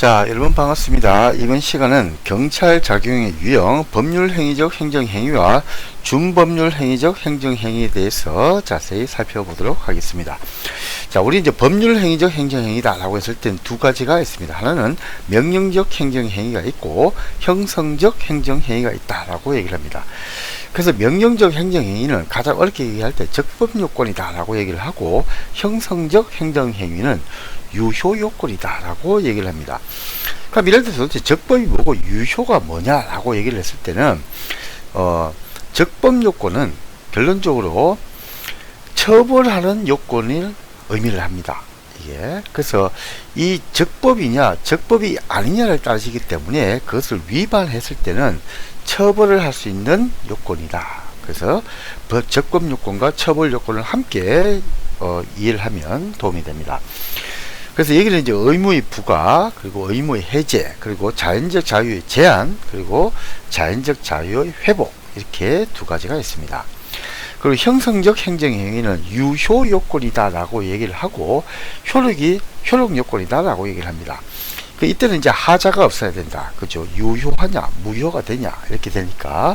자, 여러분 반갑습니다. 이번 시간은 경찰 작용의 유형, 법률 행위적 행정 행위와 준법률 행위적 행정 행위에 대해서 자세히 살펴보도록 하겠습니다. 자, 우리 이제 법률 행위적 행정 행위다 라고 했을 땐 두 가지가 있습니다. 하나는 명령적 행정 행위가 있고 형성적 행정 행위가 있다 라고 얘기를 합니다. 그래서 명령적 행정 행위는 가장 어렵게 얘기할 때 적법 요건이다 라고 얘기를 하고 형성적 행정 행위는 유효 요건이다 라고 얘기를 합니다. 그럼 이럴 때 도대체 적법이 뭐고 유효가 뭐냐 라고 얘기를 했을 때는 어, 적법 요건은 결론적으로 처벌하는 요건을 의미를 합니다. 예. 그래서 이 적법이냐 적법이 아니냐를 따지기 때문에 그것을 위반했을 때는 처벌을 할 수 있는 요건이다. 그래서 적법 요건과 처벌 요건을 함께 어, 이해를 하면 도움이 됩니다. 그래서 여기는 이제 의무의 부과, 그리고 의무의 해제, 그리고 자연적 자유의 제한, 그리고 자연적 자유의 회복 이렇게 두 가지가 있습니다. 그리고 형성적 행정행위는 유효 요건이다라고 얘기를 하고 효력이 효력 요건이다라고 얘기를 합니다. 그 이때는 이제 하자가 없어야 된다. 그죠? 유효하냐, 무효가 되냐, 이렇게 되니까.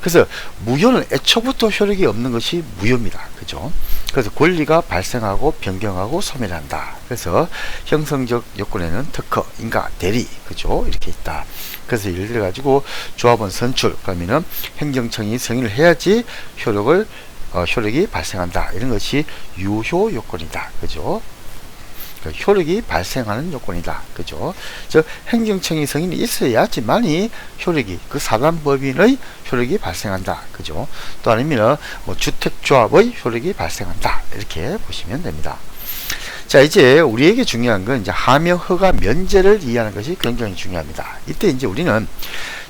그래서 무효는 애초부터 효력이 없는 것이 무효입니다. 그죠? 그래서 권리가 발생하고 변경하고 소멸한다. 그래서 형성적 요건에는 특허, 인가, 대리, 그죠? 이렇게 있다. 그래서 예를 들어 가지고 조합원 선출, 그러면은 행정청이 승인을 해야지 효력을 어, 효력이 발생한다. 이런 것이 유효 요건이다. 그죠? 그 효력이 발생하는 요건이다. 그죠? 즉 행정청의 승인이 있어야지만이 효력이 그 사단법인의 효력이 발생한다. 그죠? 또 아니면 뭐 주택조합의 효력이 발생한다. 이렇게 보시면 됩니다. 자 이제 우리에게 중요한 건 이제 하명 허가 면제를 이해하는 것이 굉장히 중요합니다. 이때 이제 우리는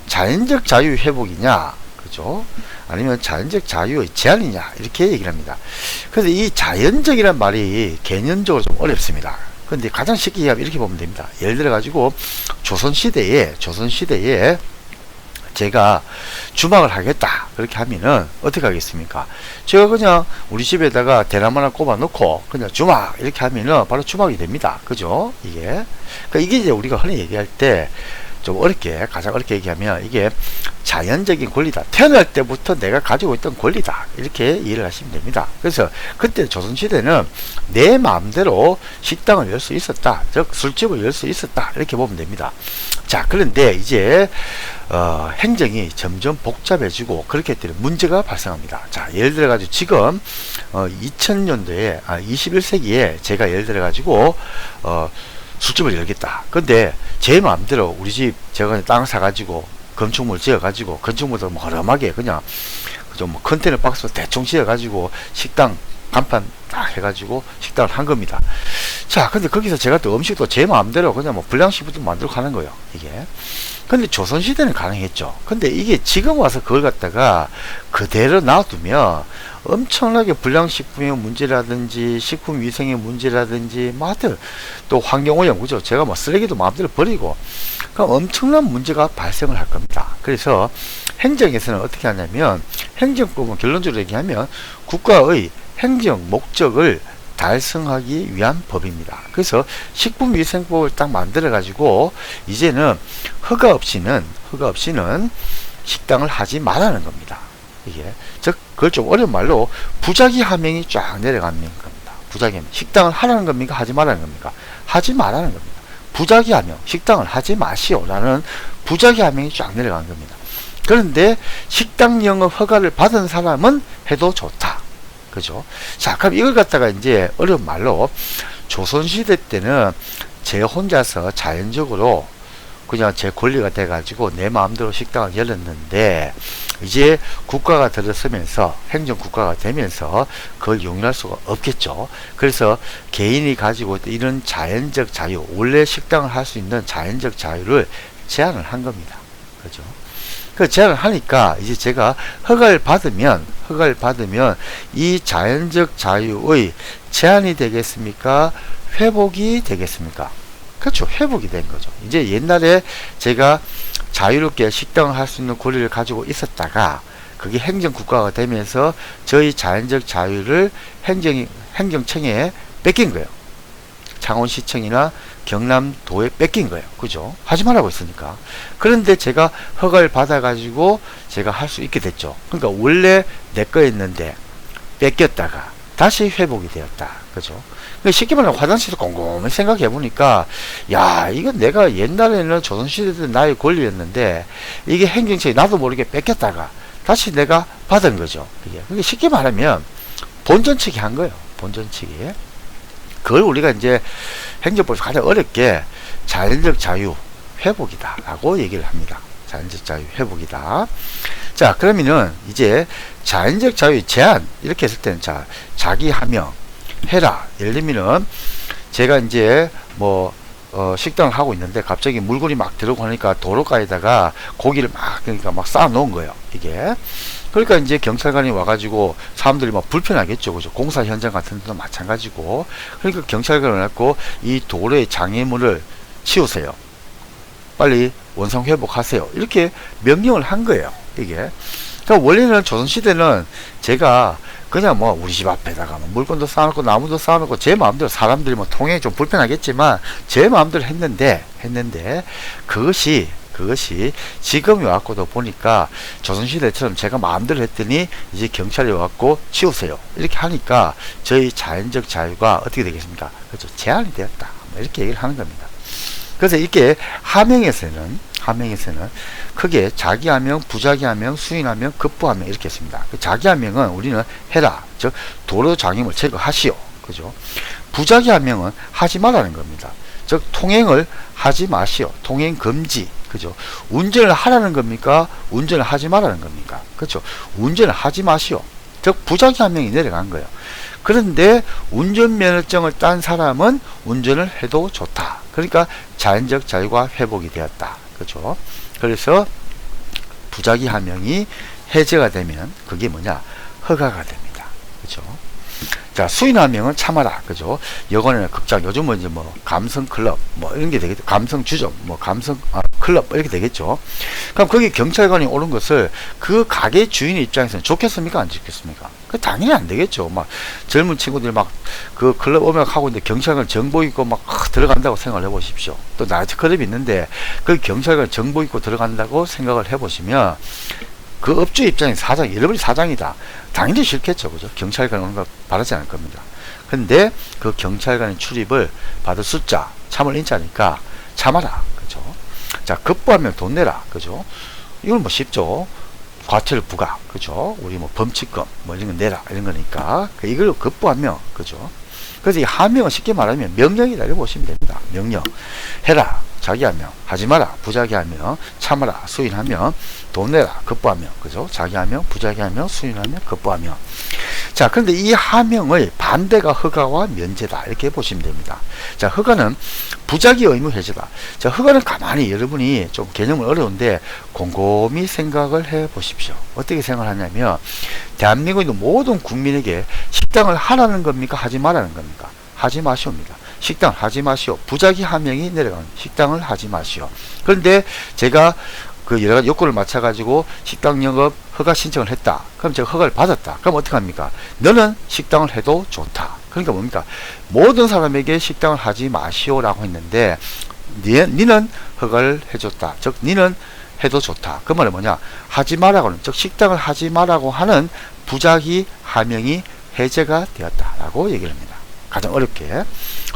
자연적 자유 회복이냐 그죠? 아니면 자연적 자유의 제한이냐 이렇게 얘기를 합니다. 그래서 이 자연적이란 말이 개념적으로 좀 어렵습니다. 근데 가장 쉽게 이해하면 이렇게 보면 됩니다. 예를 들어 가지고 조선 시대에 조선 시대에 제가 주막을 하겠다. 그렇게 하면은 어떻게 하겠습니까? 제가 그냥 우리 집에다가 대나무 하나 꼽아 놓고 그냥 주막 이렇게 하면은 바로 주막이 됩니다. 그죠? 이게. 그러니까 이게 이제 우리가 흔히 얘기할 때 좀 어렵게 가장 어렵게 얘기하면 이게 자연적인 권리다. 태어날 때부터 내가 가지고 있던 권리다. 이렇게 이해를 하시면 됩니다. 그래서 그때 조선시대는 내 마음대로 식당을 열 수 있었다. 즉 술집을 열 수 있었다. 이렇게 보면 됩니다. 자 그런데 이제 어, 행정이 점점 복잡해지고 그렇게 되는 문제가 발생합니다. 자 예를 들어 가지고 지금 어, 2000년도에 아 21세기에 제가 예를 들어 가지고 어, 술집을 열겠다. 근데 제 마음대로 우리 집 제가 땅 사가지고 건축물 지어가지고 건축물도 뭐 허름하게 그냥 좀뭐 컨테이너 박스 대충 지어가지고 식당 간판 딱 해가지고 식당을 한 겁니다. 자, 근데 거기서 제가 또 음식도 제 마음대로 그냥 뭐 불량식품도 만들고 하는 거예요. 이게. 근데 조선시대는 가능했죠. 근데 이게 지금 와서 그걸 갖다가 그대로 놔두면 엄청나게 불량식품의 문제라든지 식품 위생의 문제라든지 뭐 하여튼 또 환경오염 그죠 제가 뭐 쓰레기도 마음대로 버리고 그럼 엄청난 문제가 발생을 할 겁니다 그래서 행정에서는 어떻게 하냐면 행정법은 결론적으로 얘기하면 국가의 행정 목적을 달성하기 위한 법입니다. 그래서 식품위생법을 딱 만들어 가지고 이제는 허가 없이는 허가 없이는 식당을 하지 말라는 겁니다. 이게 즉 그걸 좀 어려운 말로 부작위 하명이 쫙 내려가는 겁니다. 부작위 하명. 식당을 하라는 겁니까? 하지 말라는 겁니까? 하지 말라는 겁니다. 부작위 하명. 식당을 하지 마시오라는 부작위 하명이 쫙 내려가는 겁니다. 그런데 식당 영업 허가를 받은 사람은 해도 좋다. 그죠? 자, 그럼 이걸 갖다가 이제 어려운 말로 조선시대 때는 제 혼자서 자연적으로 그냥 제 권리가 돼가지고 내 마음대로 식당을 열었는데 이제 국가가 들어서면서 행정국가가 되면서 그걸 용인할 수가 없겠죠. 그래서 개인이 가지고 이런 자연적 자유, 원래 식당을 할 수 있는 자연적 자유를 제한을 한 겁니다. 그죠? 그 제한을 하니까 이제 제가 허가를 받으면 허가를 받으면 이 자연적 자유의 제한이 되겠습니까? 회복이 되겠습니까? 그렇죠. 회복이 된 거죠. 이제 옛날에 제가 자유롭게 식당을 할 수 있는 권리를 가지고 있었다가 그게 행정국가가 되면서 저희 자연적 자유를 행정, 행정청에 뺏긴 거예요. 창원시청이나 경남도에 뺏긴 거예요. 그죠? 하지 말라고 했으니까. 그런데 제가 허가를 받아가지고 제가 할 수 있게 됐죠. 그러니까 원래 내 거였는데 뺏겼다가 다시 회복이 되었다. 그죠? 그러니까 쉽게 말하면 화장실을 곰곰이 생각해 보니까, 야, 이건 내가 옛날에는 조선시대 때 나의 권리였는데, 이게 행정처에 나도 모르게 뺏겼다가 다시 내가 받은 거죠. 그게 쉽게 말하면 본전 측이 한 거예요. 본전 측이. 그걸 우리가 이제 행정법에서 가장 어렵게 자연적 자유 회복이다 라고 얘기를 합니다. 자연적 자유 회복이다. 자, 그러면은 이제 자연적 자유 제한 이렇게 했을 때는 자, 자기 하명 해라. 예를 들면은 제가 이제 뭐 어, 식당을 하고 있는데 갑자기 물건이 막 들어가니까 도로가에다가 고기를 막 그러니까 막 쌓아 놓은 거예요. 이게. 그러니까 이제 경찰관이 와가지고 사람들이 막 불편하겠죠. 그죠. 공사 현장 같은 데도 마찬가지고. 그러니까 경찰관이 와갖고 이 도로의 장애물을 치우세요. 빨리 원상 회복하세요. 이렇게 명령을 한 거예요. 이게. 그러니까 원래는 조선시대는 제가 그냥 뭐 우리 집 앞에다가 뭐 물건도 쌓아놓고 나무도 쌓아놓고 제 마음대로 사람들이 뭐 통행이 좀 불편하겠지만 제 마음대로 했는데 했는데 그것이 그것이 지금이 왔고도 보니까 조선시대처럼 제가 마음대로 했더니 이제 경찰이 왔고 치우세요. 이렇게 하니까 저희 자연적 자유가 어떻게 되겠습니까? 그렇죠. 제한이 되었다. 뭐 이렇게 얘기를 하는 겁니다. 그래서 이렇게 하명에서는 하명에서는 크게 자기 하명, 부자기 하명, 수인 하명, 급부 하명 이렇게 했습니다. 그 자기 하명은 우리는 해라, 즉 도로 장애물 제거하시오, 그죠? 부자기하명은 하지 말라는 겁니다. 즉 통행을 하지 마시오, 통행 금지, 그죠? 운전을 하라는 겁니까? 운전을 하지 말라는 겁니까? 그렇죠? 운전을 하지 마시오. 즉 부자기하명이 내려간 거예요. 그런데 운전면허증을 딴 사람은 운전을 해도 좋다. 그러니까 자연적 자유가 회복이 되었다. 그죠? 그래서 부작위 하명이 해제가 되면 그게 뭐냐? 허가가 됩니다. 그죠? 자, 수인 하명은 참아라. 그죠? 여건에는 극장, 요즘은 이제 뭐, 감성 클럽, 뭐, 이런 게 되겠죠. 감성 주점, 뭐, 감성, 아, 클럽, 이렇게 되겠죠. 그럼 거기 경찰관이 오는 것을 그 가게 주인 입장에서는 좋겠습니까? 안 좋겠습니까? 그 당연히 안 되겠죠. 막, 젊은 친구들이 막, 그 클럽 오면 하고 있는데 경찰관 정보 입고 막 들어간다고 생각을 해 보십시오. 또 나이트 클럽이 있는데 그 경찰관 정보 입고 들어간다고 생각을 해 보시면 그 업주 입장에 사장, 잃어버린 사장이다. 당연히 싫겠죠. 그죠? 경찰관 오는 거 바라지 않을 겁니다. 근데 그 경찰관의 출입을 받을 숫자, 참을 인자니까 참아라. 그죠? 자, 급부하면 돈 내라. 그죠? 이건 뭐 쉽죠. 과태료 부과. 그죠? 우리 뭐 범칙금, 뭐 이런 거 내라. 이런 거니까. 이걸 급부하면, 그죠? 그래서 이 하명은 쉽게 말하면 명령이다. 이렇게 보시면 됩니다. 명령. 해라. 자기하며 하지 마라 부자기하며 참아라 수인하며 돈 내라 급부하며. 그죠? 자기하며 부자기하며 수인하며 급부하며. 자 그런데 이 하명의 반대가 허가와 면제다. 이렇게 보시면 됩니다. 자 허가는 부자기 의무 해제다. 자 허가는 가만히 여러분이 좀 개념은 어려운데 곰곰이 생각을 해 보십시오. 어떻게 생각하냐면 대한민국의 모든 국민에게 식당을 하라는 겁니까? 하지 말라는 겁니까? 하지 마시옵니다 식당 하지 마시오. 부작위 하명이 내려가는 식당을 하지 마시오. 그런데 제가 그 여러 가지 요건을 맞춰가지고 식당 영업 허가 신청을 했다. 그럼 제가 허가를 받았다. 그럼 어떻게 합니까? 너는 식당을 해도 좋다. 그러니까 뭡니까? 모든 사람에게 식당을 하지 마시오라고 했는데 니, 니는 허가를 해줬다. 즉 니는 해도 좋다. 그 말은 뭐냐? 하지 마라고는 즉 식당을 하지 마라고 하는 부작위 하명이 해제가 되었다라고 얘기를 합니다. 가장 어렵게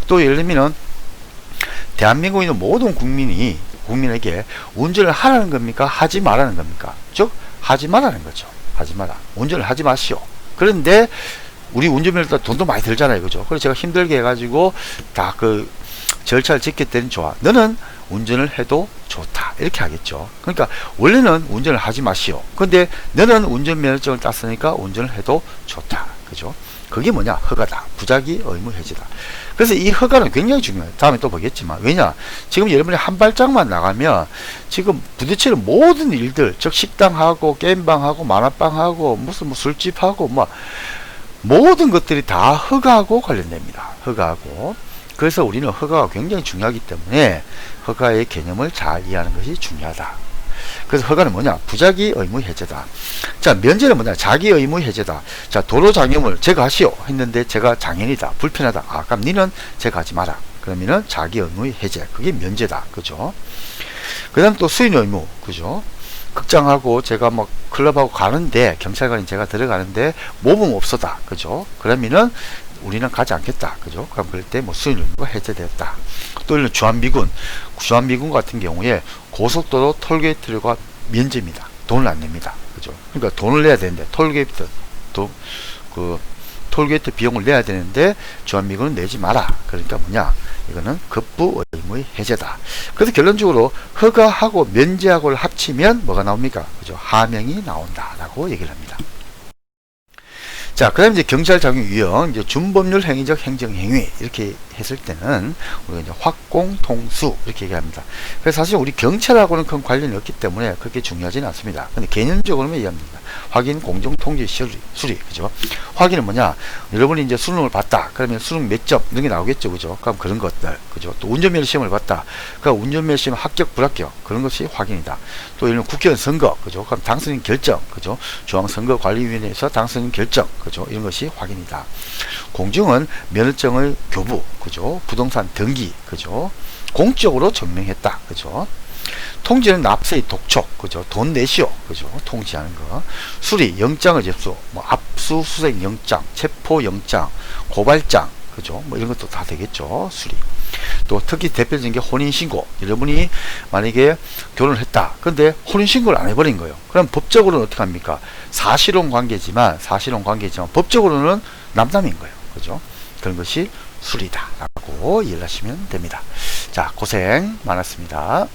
또 예를 들면 대한민국에 있는 모든 국민이 국민에게 운전을 하라는 겁니까? 하지 말라는 겁니까? 즉 하지 말라는 거죠. 하지 마라. 운전을 하지 마시오. 그런데 우리 운전면허 돈도 많이 들잖아요. 그죠? 그래서 제가 힘들게 해가지고 다 그 절차를 지켰더니 좋아. 너는 운전을 해도 좋다. 이렇게 하겠죠. 그러니까 원래는 운전을 하지 마시오. 근데 너는 운전면허증을 땄으니까 운전을 해도 좋다. 그죠? 그게 뭐냐? 허가다. 부작위 의무 해지다. 그래서 이 허가는 굉장히 중요해요. 다음에 또 보겠지만. 왜냐? 지금 여러분이 한 발짝만 나가면 지금 부딪히는 모든 일들, 즉 식당하고 게임방하고 만화방하고 무슨 뭐 술집하고 뭐 모든 것들이 다 허가하고 관련됩니다. 허가하고. 그래서 우리는 허가가 굉장히 중요하기 때문에 허가의 개념을 잘 이해하는 것이 중요하다. 그래서 허가는 뭐냐? 부작위 의무 해제다. 자, 면제는 뭐냐? 자기 의무 해제다. 자, 도로 장애물 제거하시오 했는데 제가 장애인이다. 불편하다. 아, 그럼 니는 제거하지 마라. 그러면은 자기 의무의 해제. 그게 면제다. 그죠? 그 다음 또 수인 의무. 그죠? 극장하고 제가 뭐 클럽하고 가는데 경찰관이 제가 들어가는데 모범 없어다. 그죠? 그러면은 우리는 가지 않겠다. 그죠? 그럼 그럴 때 뭐 수인 의무가 해제되었다. 또 이런 주한미군, 주한미군 같은 경우에 고속도로 톨게이트료가 면제입니다. 돈을 안 냅니다. 그죠? 그러니까 돈을 내야 되는데 톨게이트 또 그 톨게이트 비용을 내야 되는데 주한미군은 내지 마라. 그러니까 뭐냐? 이거는 급부 의무의 해제다. 그래서 결론적으로 허가하고 면제하고를 합치면 뭐가 나옵니까? 그죠? 하명이 나온다라고 얘기를 합니다. 자, 그 다음에 이제 경찰 작용 유형, 이제 준법률 행위적 행정 행위 이렇게 했을 때는 우리가 이제 확공 통수 이렇게 얘기합니다. 그래서 사실 우리 경찰하고는 큰 관련이 없기 때문에 그렇게 중요하지는 않습니다. 근데 개념적으로는 이해합니다. 확인, 공정, 통지, 수리, 수리, 그죠? 확인은 뭐냐? 여러분이 이제 수능을 봤다. 그러면 수능 몇 점 이런 게 나오겠죠, 그죠? 그럼 그런 것들, 그죠? 또 운전면허 시험을 봤다. 그 운전면허 시험 합격, 불합격 그런 것이 확인이다. 또 이런 국회의원 선거, 그죠? 그럼 당선인 결정, 그죠? 중앙선거관리위원회에서 당선인 결정, 그죠? 이런 것이 확인이다. 공정은 면허증의 교부, 그죠? 부동산 등기, 그죠? 공적으로 증명했다, 그죠? 통지는 납세의 독촉, 그죠? 돈 내시오, 그죠? 통지하는 거. 수리, 영장을 접수, 뭐 압수수색 영장, 체포 영장, 고발장, 그죠? 뭐 이런 것도 다 되겠죠. 수리. 또 특히 대표적인 게 혼인신고. 여러분이 만약에 결혼을 했다. 근데 혼인신고를 안 해버린 거예요. 그럼 법적으로는 어떻게 합니까? 사실혼 관계지만, 사실혼 관계지만, 법적으로는 남남인 거예요. 그죠? 그런 것이 수리다. 라고 이해하시면 됩니다. 자, 고생 많았습니다.